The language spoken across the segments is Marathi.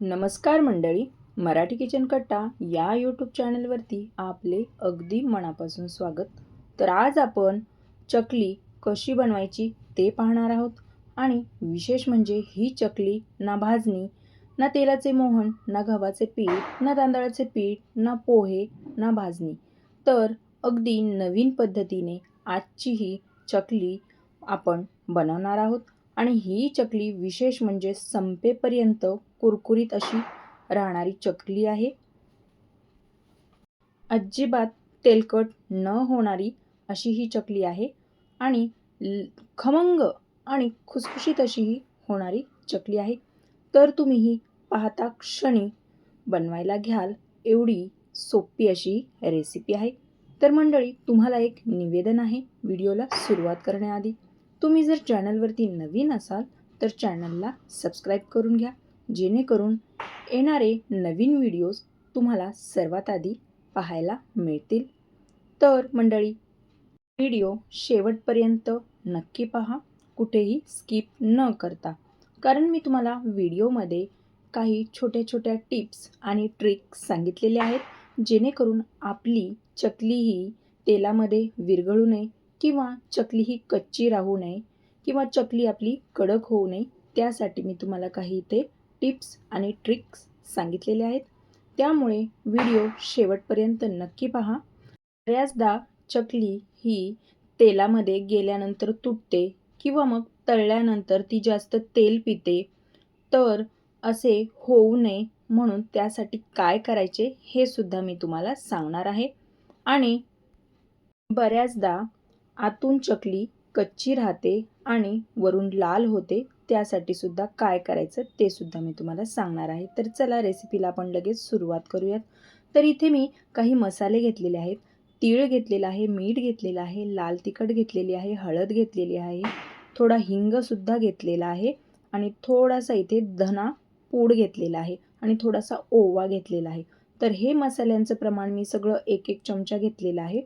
नमस्कार मंडळी मराठी किचन कट्टा या यूट्यूब चॅनलवरती आपले अगदी मनापासून स्वागत. तर आज आपण चकली कशी बनवायची ते पाहणार आहोत आणि विशेष म्हणजे ही चकली ना भाजणी ना तेलाचे मोहन ना गव्हाचे पीठ ना तांदळाचे पीठ ना पोहे ना भाजणी. तर अगदी नवीन पद्धतीने आजची ही चकली आपण बनवणार आहोत. आणि ही चकली विशेष म्हणजे संपेपर्यंत कुरकुरीत अशी राहणारी चकली आहे. अजिबात तेलकट न होणारी अशी ही चकली आहे आणि ल- खमंग आणि खुसखुशीत अशी ही होणारी चकली आहे. तर तुम्ही ही पाहता क्षणी बनवायला घ्याल एवढी सोपी अशी रेसिपी आहे. तर मंडळी तुम्हाला एक निवेदन आहे. व्हिडिओला सुरुवात करण्याआधी तुम्ही जर चॅनलवरती नवीन असाल तर चॅनलला सबस्क्राईब करून घ्या. जेणेकरून येणारे नवीन व्हिडिओज तुम्हाला सर्वात आधी पाहायला मिळतील. तर मंडळी व्हिडिओ शेवटपर्यंत नक्की पहा. कुठेही स्किप न करता. कारण मी तुम्हाला व्हिडिओमध्ये काही छोट्या छोट्या टिप्स आणि ट्रिक्स सांगितलेले आहेत जेणेकरून आपली चकली ही तेलामध्ये विरघळू नये. किंवा चकली ही कच्ची राहू नये किंवा चकली आपली कडक होऊ नये त्यासाठी मी तुम्हाला काही इथे टिप्स आणि ट्रिक्स सांगितलेले आहेत. त्यामुळे व्हिडिओ शेवटपर्यंत नक्की पहा. बऱ्याचदा चकली ही तेलामध्ये गेल्यानंतर तुटते किंवा मग तळल्यानंतर ती जास्त तेल पिते तर असे होऊ नये म्हणून त्यासाठी काय करायचे हे सुद्धा मी तुम्हाला सांगणार आहे. आणि बऱ्याचदा आतून चकली कच्ची राहते आणि वरून लाल होते त्यासाठी सुद्धा काय करायचं ते सुद्धा मी तुम्हाला सांगणार आहे. तर चला रेसिपीला आपण लगेच सुरुवात करूयात. तर इथे मी काही मसाले घेतलेले आहेत. तीळ घेतलेला आहे मीठ घेतलेलं आहे लाल तिखट घेतलेली आहे हळद घेतलेली आहे थोडा हिंगसुद्धा घेतलेला आहे आणि थोडासा इथे धना पूड घेतलेला आहे आणि थोडासा ओवा घेतलेला आहे. तर हे मसाल्यांचं प्रमाण मी सगळं एक एक चमचा घेतलेलं आहे.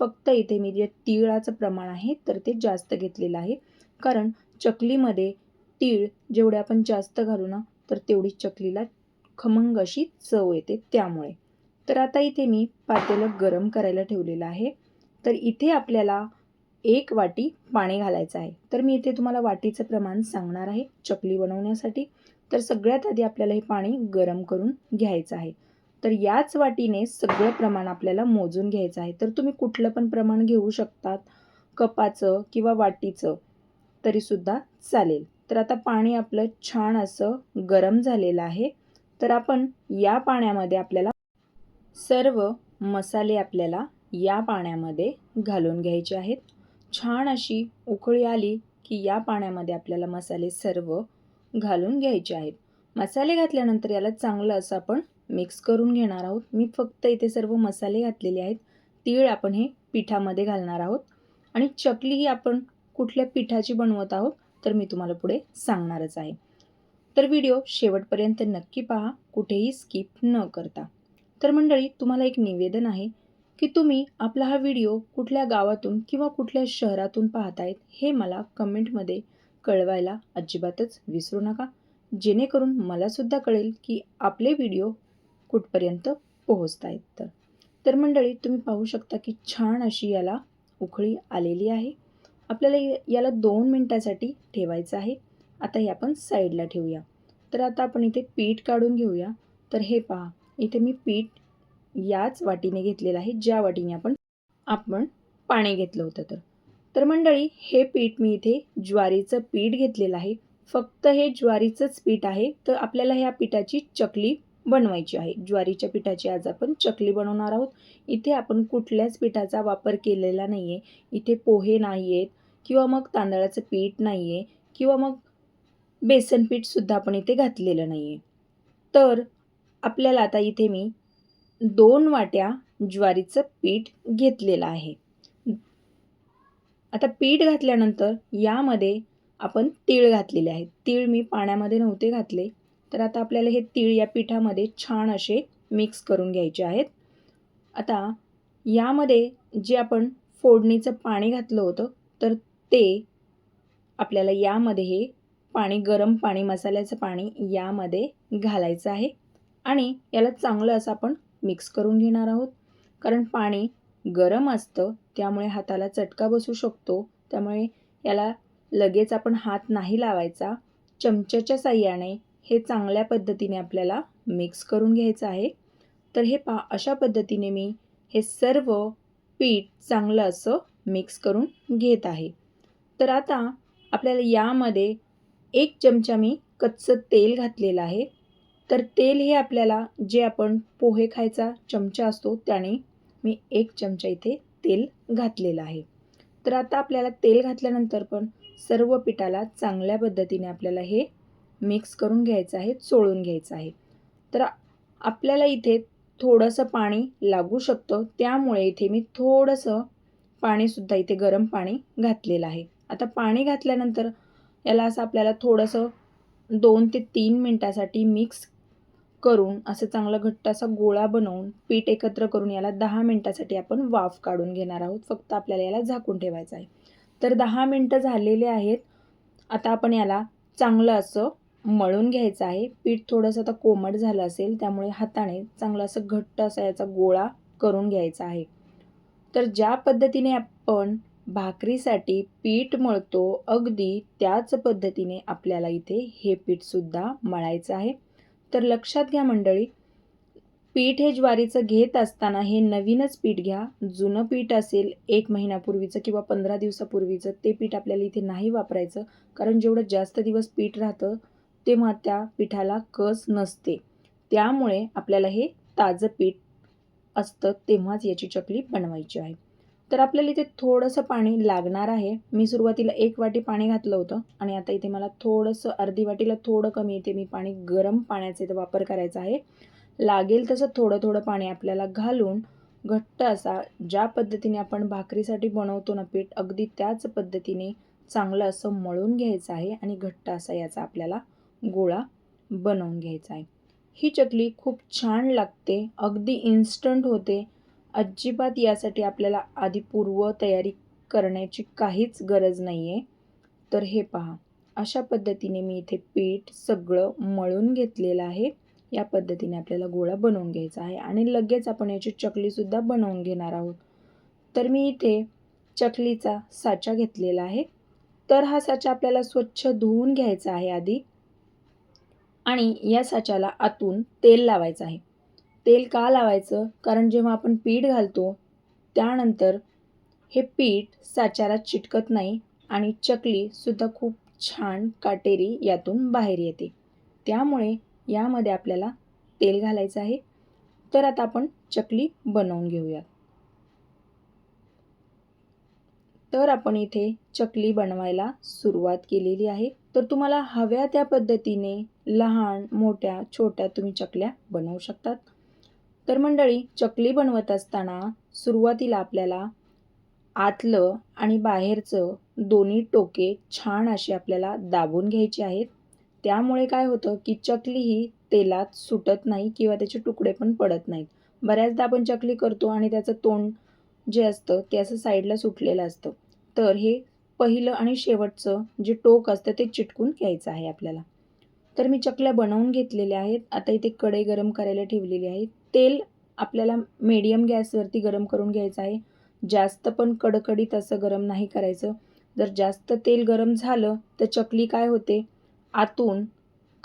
फक्त इथे मी जे तिळाचं प्रमाण आहे तर ते जास्त घेतलेलं आहे. कारण चकलीमध्ये तीळ जेवढे आपण जास्त घालू ना तर तेवढी चकलीला खमंग अशी चव येते त्यामुळे. तर आता इथे मी पातेलं गरम करायला ठेवलेलं आहे. तर इथे आपल्याला एक वाटी पाणी घालायचं आहे. तर मी इथे तुम्हाला वाटीचं प्रमाण सांगणार आहे चकली बनवण्यासाठी. तर सगळ्यात आधी आपल्याला हे पाणी गरम करून घ्यायचं आहे. तर याच वाटीने सगळं प्रमाण आपल्याला मोजून घ्यायचं आहे. तर तुम्ही कुठलं पण प्रमाण घेऊ शकतात कपाचं किंवा वाटीचं तरीसुद्धा चालेल. तर आता पाणी आपलं छान असं गरम झालेलं आहे. तर आपण या पाण्यामध्ये आपल्याला सर्व मसाले आपल्याला या पाण्यामध्ये घालून घ्यायचे आहेत. छान अशी उकळी आली की या पाण्यामध्ये आपल्याला मसाले सर्व घालून घ्यायचे आहेत. मसाले घातल्यानंतर याला चांगलं असं आपण मिक्स करून घेणार आहोत. मी फक्त इथे सर्व मसाले घातलेले आहेत. तीळ आपण हे पिठामध्ये घालणार आहोत. आणि चकली ही आपण कुठल्या पिठाची बनवत आहोत तर मी तुम्हाला पुढे सांगणारच आहे. तर व्हिडिओ शेवटपर्यंत नक्की पहा कुठेही स्किप न करता. तर मंडळी तुम्हाला एक निवेदन आहे की तुम्ही आपला हा व्हिडिओ कुठल्या गावातून किंवा कुठल्या शहरातून पाहतायत हे मला कमेंटमध्ये कळवायला अजिबातच विसरू नका. जेणेकरून मलासुद्धा कळेल की आपले व्हिडिओ कुठपर्यंत पोहोचत आहेत तर. तर मंडळी तुम्ही पाहू शकता की छान अशी याला उकळी आलेली आहे. आपल्याला याला दोन मिनटासाठी ठेवायचं आहे. आता हे आपण साईडला ठेवूया. तर आता आपण इथे पीठ काढून घेऊया. तर हे पहा इथे मी पीठ याच वाटीने घेतलेलं आहे. ज्या वाटीने आपण आपण पाणी घेतलं होतं तर. तर मंडळी हे पीठ मी इथे ज्वारीचं पीठ घेतलेलं आहे. फक्त हे ज्वारीचंच पीठ आहे. तर आपल्याला ह्या पिठाची चकली बनवायची आहे. ज्वारीच्या पिठाची आज आपण चकली बनवणार आहोत. इथे आपण कुठल्याच पिठाचा वापर केलेला नाही आहे इथे पोहे नाही आहेत किंवा मग तांदळाचं पीठ नाही आहे किंवा मग बेसन पीठसुद्धा आपण इथे घातलेलं नाही आहे तर आपल्याला आता इथे मी दोन वाट्या ज्वारीचं पीठ घेतलेलं आहे. आता पीठ घातल्यानंतर यामध्ये आपण तीळ घातलेले आहेत तीळ मी पाण्यामध्ये नव्हते घातले. तर आता आपल्याला हे तीळ या पिठामध्ये छान असे मिक्स करून घ्यायचे आहेत. आता यामध्ये जे आपण फोडणीचं पाणी घातलं होतं तर ते आपल्याला यामध्ये हे पाणी गरम पाणी मसाल्याचं पाणी यामध्ये घालायचं आहे. आणि याला चांगलं असं आपण मिक्स करून घेणार आहोत. कारण पाणी गरम असतं त्यामुळे हाताला चटका बसू शकतो. त्यामुळे याला लगेच आपण हात नाही लावायचा. चमच्याच्या साह्याने हे चांगल्या पद्धतीने आपल्याला मिक्स करून घ्यायचं आहे. तर हे पा अशा पद्धतीने मी हे सर्व पीठ चांगलं असं मिक्स करून घेत आहे. तर आता आपल्याला यामध्ये एक चमचा मी कच्चं तेल घातलेलं आहे. तर तेल हे आपल्याला जे आपण पोहे खायचा चमचा असतो त्याने मी एक चमचा इथे तेल घातलेलं आहे. तर आता आपल्याला तेल घातल्यानंतर पण सर्व पिठाला चांगल्या पद्धतीने आपल्याला हे मिक्स करून घ्यायचं आहे चोळून घ्यायचं आहे. तर आपल्याला इथे थोडंसं पाणी लागू शकतं. त्यामुळे इथे मी थोडंसं पाणीसुद्धा इथे गरम पाणी घातलेलं आहे. आता पाणी घातल्यानंतर याला असं आपल्याला थोडंसं दोन ते तीन मिनटासाठी मिक्स करून असं चांगला घट्ट असा गोळा बनवून पीठ एकत्र करून याला दहा मिनटासाठी आपण वाफ काढून घेणार आहोत. फक्त आपल्याला याला झाकून ठेवायचं आहे. तर दहा मिनटं झालेले आहेत. आता आपण याला चांगलं असं मळून घ्यायचं आहे. पीठ थोडंसं आता कोमट झालं असेल त्यामुळे हाताने चांगलं असं घट्ट असा याचा गोळा करून घ्यायचा आहे. तर ज्या पद्धतीने आपण भाकरीसाठी पीठ मळतो अगदी त्याच पद्धतीने आपल्याला इथे हे पीठसुद्धा मळायचं आहे. तर लक्षात घ्या मंडळी पीठ हे ज्वारीचं घेत असताना हे नवीनच पीठ घ्या. जुनं पीठ असेल एक महिन्यापूर्वीचं किंवा पंधरा दिवसापूर्वीचं ते पीठ आपल्याला इथे नाही वापरायचं. कारण जेवढं जास्त दिवस पीठ राहतं तेव्हा त्या पिठाला कस नसते. त्यामुळे आपल्याला हे ताजं पीठ असतं तेव्हाच याची चकली बनवायची आहे. तर आपल्याला इथे थोडंसं पाणी लागणार आहे. मी सुरुवातीला एक वाटी पाणी घातलं होतं आणि आता इथे मला थोडंसं अर्धी वाटीला थोडं कमी इथे मी पाणी गरम पाण्याचा इथे वापर करायचा आहे. लागेल तसं थोडं थोडं पाणी आपल्याला घालून घट्ट असा ज्या पद्धतीने आपण भाकरीसाठी बनवतो ना पीठ अगदी त्याच पद्धतीने चांगलं असं मळून घ्यायचं आहे आणि घट्ट असा याचा आपल्याला गोळा बनवून घ्यायचा आहे. ही चकली खूप छान लागते अगदी इन्स्टंट होते. अजिबात यासाठी आपल्याला आधी पूर्व तयारी करण्याची काहीच गरज नाही आहे तर हे पहा अशा पद्धतीने मी इथे पीठ सगळं मळून घेतलेलं आहे. या पद्धतीने आपल्याला गोळा बनवून घ्यायचा आहे आणि लगेच आपण याची चकलीसुद्धा बनवून घेणार आहोत. तर मी इथे चकलीचा साचा घेतलेला आहे. तर हा साचा आपल्याला स्वच्छ धुवून घ्यायचा आहे आधी. आणि या साच्याला आतून तेल लावायचं आहे. तेल का लावायचं? कारण जेव्हा आपण पीठ घालतो त्यानंतर हे पीठ साच्याला चिटकत नाही आणि चकलीसुद्धा खूप छान काटेरी यातून बाहेर येते. त्यामुळे यामध्ये आपल्याला तेल घालायचं आहे. तर आता आपण चकली बनवून घेऊयात. तर आपण इथे चकली बनवायला सुरुवात केलेली आहे. तर तुम्हाला हव्या त्या पद्धतीने लहान मोठ्या छोट्या तुम्ही चकल्या बनवू शकतात. तर मंडळी चकली बनवत असताना सुरुवातीला आपल्याला आतलं आणि बाहेरचं दोन्ही टोके छान असे आपल्याला दाबून घ्यायचे आहेत. त्यामुळे काय होतं की चकली ही तेलात सुटत नाही किंवा त्याचे तुकडे पण पडत नाहीत. बऱ्याचदा आपण चकली करतो आणि त्याचं तोंड जे असतं ते असं साईडला सुटलेलं असतं. तर हे पहिलं आणि शेवटचं जे टोक असतं ते चिटकून घ्यायचं आहे आपल्याला. तर मी चकल्या बनवून घेतलेल्या आहेत. आता इथे कढई गरम करायला ठेवलेली आहे. तेल आपल्याला मीडियम गॅसवरती गरम करून घ्यायचं आहे. जास्त पण कडकडीत असं गरम नाही करायचं. जर जास्त तेल गरम झालं तर चकली काय होते? आतून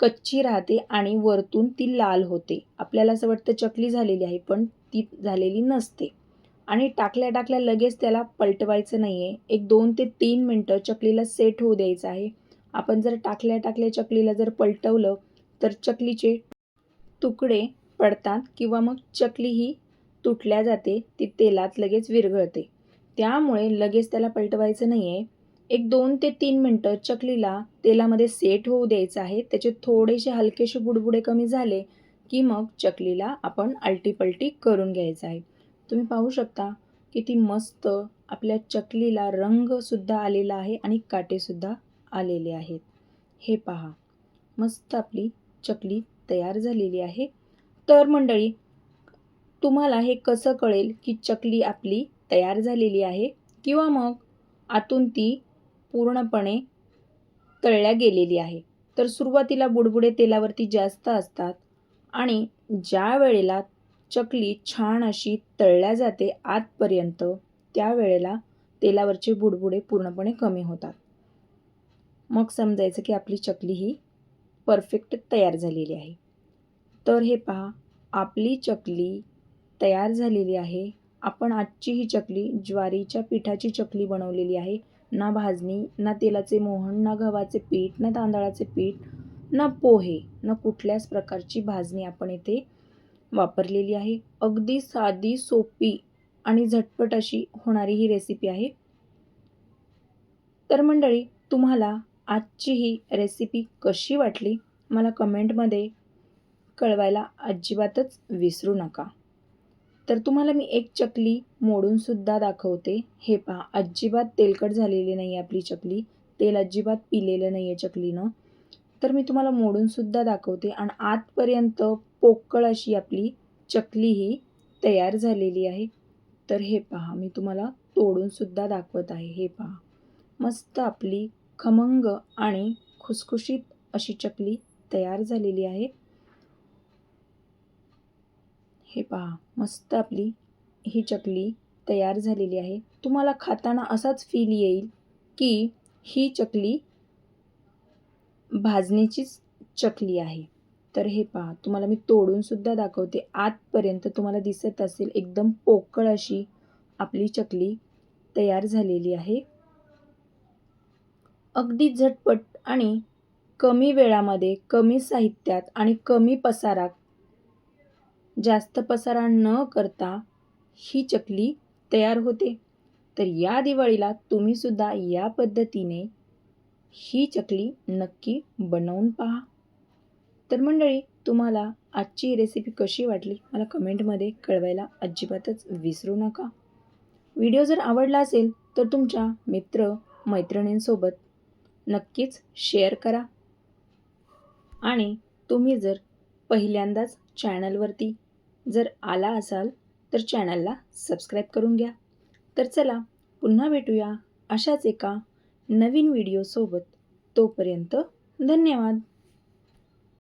कच्ची राहते आणि वरतून ती लाल होते. आपल्याला असं वाटतं चकली झालेली आहे पण ती झालेली नसते. आणि टाकल्या टाकल्या लगेच त्याला पलटवायचं नाही आहे एक दोन ते तीन मिनटं चकलीला सेट होऊ द्यायचं आहे. आपण जर टाकल्या टाकल्या चकलीला जर पलटवलं तर चकलीचे तुकडे पडतात किंवा मग चकली ही तुटल्या जाते ती तेलात लगेच विरघळते. त्यामुळे लगेच त्याला पलटवायचं नाही आहे एक दोन ते तीन मिनटं चकलीला तेलामध्ये सेट होऊ द्यायचं आहे. त्याचे थोडेसे हलकेसे बुडबुडे कमी झाले की मग चकलीला आपण अलटीपलटी करून घ्यायचं आहे. तुम्ही पाहू शकता किती मस्त आपल्या चकलीला रंगसुद्धा आलेला आहे आणि काटेसुद्धा आलेले आहेत. हे पहा मस्त आपली चकली तयार झालेली आहे. तर मंडळी तुम्हाला हे कसं कळेल की चकली आपली तयार झालेली आहे किंवा मग आतून ती पूर्णपणे तळल्या गेलेली आहे? तर सुरुवातीला बुडबुडे तेलावरती जास्त असतात आणि ज्या वेळेला चकली छान अशी तळल्या जाते आतपर्यंत. त्यावेळेला तेलावरचे बुडबुडे पूर्णपणे कमी होतात. मग समजायचं की आपली चकली ही परफेक्ट तयार झालेली आहे. तर हे पहा आपली चकली तयार झालेली आहे. आपण आजची ही चकली ज्वारीच्या पिठाची चकली बनवलेली आहे. ना भाजणी ना तेलाचे मोहन ना गव्हाचे पीठ ना तांदळाचे पीठ ना पोहे ना कुठल्याच प्रकारची भाजणी आपण इथे वापरलेली आहे. अगदी साधी सोपी आणि झटपट अशी होणारी ही रेसिपी आहे. तर मंडळी तुम्हाला आजची ही रेसिपी कशी वाटली? मला कमेंटमध्ये कळवायला अजिबातच विसरू नका. तर तुम्हाला मी एक चकली मोडूनसुद्धा दाखवते. हे पहा अजिबात तेलकट झालेली नाही आपली चकली. तेल अजिबात पिलेलं नाही आहे चकलीनं. तर मी तुम्हाला मोडूनसुद्धा दाखवते. आणि आतपर्यंत पोकळ अशी आपली चकली ही तयार झालेली आहे. तर हे पहा मी तुम्हाला तोडूनसुद्धा दाखवत आहे. हे पहा मस्त आपली खमंग आणि खुसखुशीत अशी चकली तयार झालेली आहे. हे पहा मस्त आपली ही चकली तयार झालेली आहे. तुम्हाला खाताना असाच फील येईल की ही चकली भाजणीचीच चकली आहे. तर हे पहा तुम्हाला मी तोडूनसुद्धा दाखवते. आतपर्यंत तुम्हाला दिसत असेल एकदम पोकळ अशी आपली चकली तयार झालेली आहे. अगदी झटपट आणि कमी वेळामध्ये कमी साहित्यात आणि कमी पसारा जास्त पसारा न करता ही चकली तयार होते. तर या दिवाळीला तुम्हीसुद्धा या पद्धतीने ही चकली नक्की बनवून पहा. तर मंडळी तुम्हाला आजची रेसिपी कशी वाटली? मला कमेंटमध्ये कळवायला अजिबातच विसरू नका. व्हिडिओ जर आवडला असेल तर तुमच्या मित्र मैत्रिणींसोबत नक्कीच शेअर करा. आणि तुम्ही जर पहिल्यांदाच चॅनलवरती जर आला असाल तर चॅनलला सबस्क्राईब करून घ्या. तर चला पुन्हा भेटूया अशाच एका नवीन व्हिडिओसोबत तोपर्यंत धन्यवाद.